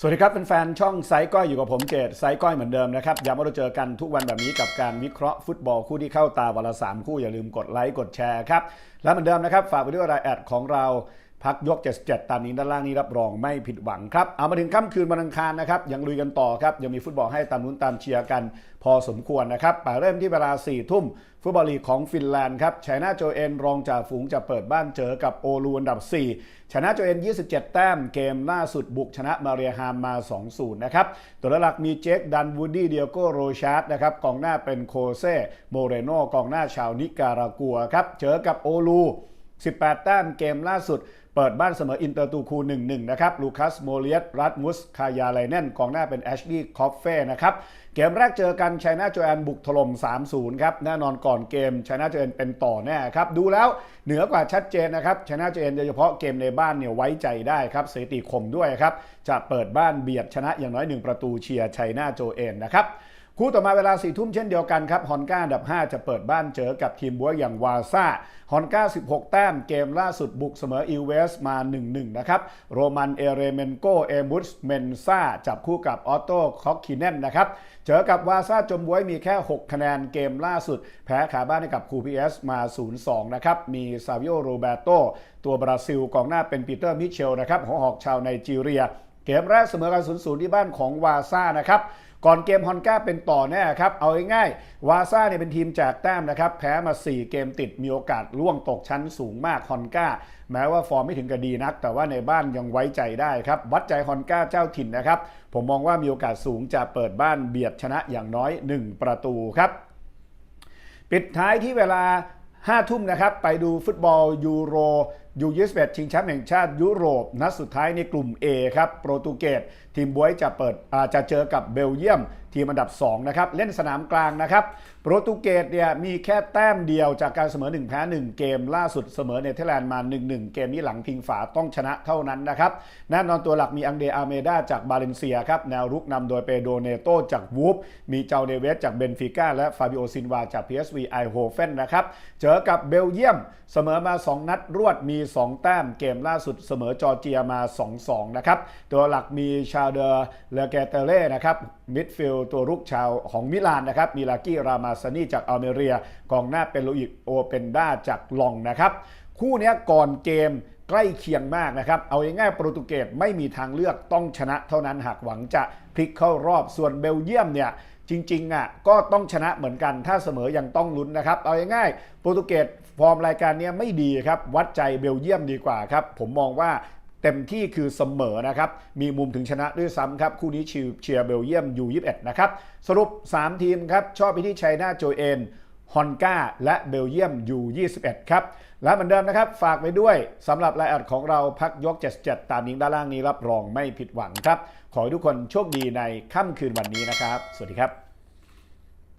สวัสดีครับเป็นแฟนๆช่องไซก้อยอยู่กับผมเกตไซก้อยเหมือนเดิมนะครับย้ำว่าเราเจอกันทุกวันแบบนี้กับการวิเคราะห์ฟุตบอลคู่ที่เข้าตาวันละสามคู่อย่าลืมกดไลค์กดแชร์ครับและเหมือนเดิมนะครับฝากไปด้วยรายแอดของเรา พักยก 77 ตามนี้ด้านล่างนี้รับรองไม่ผิดหวังครับ เอามาถึงค่ำคืนวันอังคารนะครับ ยังลุยกันต่อครับ ยังมีฟุตบอลให้ตามลุ้นตามเชียร์กัน พอสมควรนะครับไปเริ่มที่เวลา 4 ทุ่ม ฟุตบอลลีกของฟินแลนด์ครับชน่าโจเอ็นรองจ่าฝูงจะเปิดบ้านเจอกับโอลูอันดับ 4ชนะโจเอ็น27 แต้ม เกมล่าสุดบุกชนะมาเรียฮามมา 2-0 นะครับ ตัวหลักมีเจคดันวูดดี้เดียโกโรชาร์ดนะครับ กองหน้าเป็นโคเซโมเรโนกองหน้าชาวนิการากัวครับ เจอกับโอลู 18 แต้ม เกมล่าสุด เปิดบ้านเสมออินเตอร์ตูคู1-1 นะครับ ลูคัสโมเลียสรัตมุส คายาไลเน่นกองหน้าเป็นแอชลีย์คอฟเฟ่นะครับ เกมแรกเจอกันไชน่าโจแอนบุกถล่ม 3-0 ครับ แน่นอนก่อนเกมไชน่าโจแอนเป็นต่อแน่ครับ ดูแล้วเหนือกว่าชัดเจนนะครับไชน่าโจแอนโดยเฉพาะเกมในบ้านเนี่ยไว้ใจได้ครับสถิติคมด้วยครับ จะเปิดบ้านเบียดชนะอย่างน้อย 1 ประตูเชียร์ไชน่าโจเอนนะครับ คู่ต่อมาเวลา4ทุ่มเช่นเดียวกันครับฮอนก้าดับ 5 จะเปิดบ้านเจอกับทีมบัวอย่างวาซ่าฮอนก้า 16 แต้มเกมล่าสุดบุกเสมออิลเวสมา 1-1 นะครับ โรมันเอเรเมนโกเอมุสเมนซาจับคู่กับออโต้คอกคิเนนนะครับ เจอกับวาซ่าจมบวยมีแค่ 6 คะแนนเกมล่าสุด แพ้ขาบ้านให้กับคูพีเอสมา 0-2 นะครับ มีซาวิโอโรเบโตตัวบราซิลกองหน้าเป็นปีเตอร์มิเชลนะครับหัวหอกชาวไนจีเรีย เกมแรกเสมอกัน0-0ที่บ้านของวาซ่านะครับก่อนเกมฮอนก้าเป็นต่อแน่ครับ เอาง่ายๆวาซ่าเนี่ยเป็นทีมแจกแต้มนะครับ แพ้มา 4 เกมติดมีโอกาสล่วงตกชั้นสูงมากฮอนก้า แม้ว่าฟอร์มไม่ถึงกับดีนัก แต่ว่าในบ้านยังไว้ใจได้ครับ วัดใจฮอนก้าเจ้าถิ่นนะครับ ผมมองว่ามีโอกาสสูงจะเปิดบ้านเบียดชนะอย่างน้อย 1 ประตูครับ ปิดท้ายที่เวลา5ทุ่มนะครับ ไปดูฟุตบอลยูโร ยูยี่สิบเอ็ดชิงแชมป์แห่งชาติยุโรป นัดสุดท้ายในกลุ่ม A ครับโปรตุเกสทีมบวยจะเปิดอาจะเจอกับเบลเยียม ทีมอันดับ 2 นะครับ เล่นสนามกลางนะครับ โปรตุเกสเนี่ยมีแค่แต้มเดียวจากการเสมอ 1 แพ้ 1 เกมล่าสุดเสมอเนเธอร์แลนด์มา 1-1 เกมนี้หลังพิงฝาต้องชนะเท่านั้นนะครับแน่นอนตัวหลักมีอังเดอาเมดาจากบาเลนเซียครับแนวรุกนำโดยเปโดเนโตจากวูฟมีเจ้าเดเวสจากเบนฟิก้าและฟาบิโอซินวาจาก PSV ไอโฮเฟนนะครับเจอกับเบลเยียมเสมอมา 2 นัดรวดมี2 แต้มเกมล่าสุดเสมอจอร์เจียมา 2-2 นะครับ ตัวหลักมีชาเดอร์เลเกเตเล่นะครับมิดฟิลด์ตัวรุกชาวของมิลานนะครับมีลากี้รามาซานีจากอัลเมเรียกองหน้าเป็นโลอิกโอเปนด้าจากลองนะครับ คู่นี้ก่อนเกมใกล้เคียงมากนะครับ เอาง่ายๆโปรตุเกสไม่มีทางเลือกต้องชนะเท่านั้นหากหวังจะพลิกเข้ารอบส่วนเบลเยียมเนี่ยจริงๆอะก็ต้องชนะเหมือนกันถ้าเสมอยังต้องลุ้นนะครับ เอาง่ายๆโปรตุเกส ฟอร์มรายการนี้ไม่ดีครับ วัดใจเบลเยียมดีกว่าครับ ผมมองว่าเต็มที่คือเสมอนะครับ มีมุมถึงชนะด้วยซ้ำครับ คู่นี้ชิวเชียร์เบลเยียมยู21นะครับ สรุป 3 ทีมครับ ชอบไปที่ไชน่าโจเอนฮอนก้าและเบลเยียมยู21ครับ และเหมือนเดิมนะครับ ฝากไปด้วยสำหรับรายอัดของเราพักยก 77 ตามนี้ด้านล่างนี้รับรองไม่ผิดหวังครับ ขอให้ทุกคนโชคดีในค่ำคืนวันนี้นะครับ สวัสดีครับ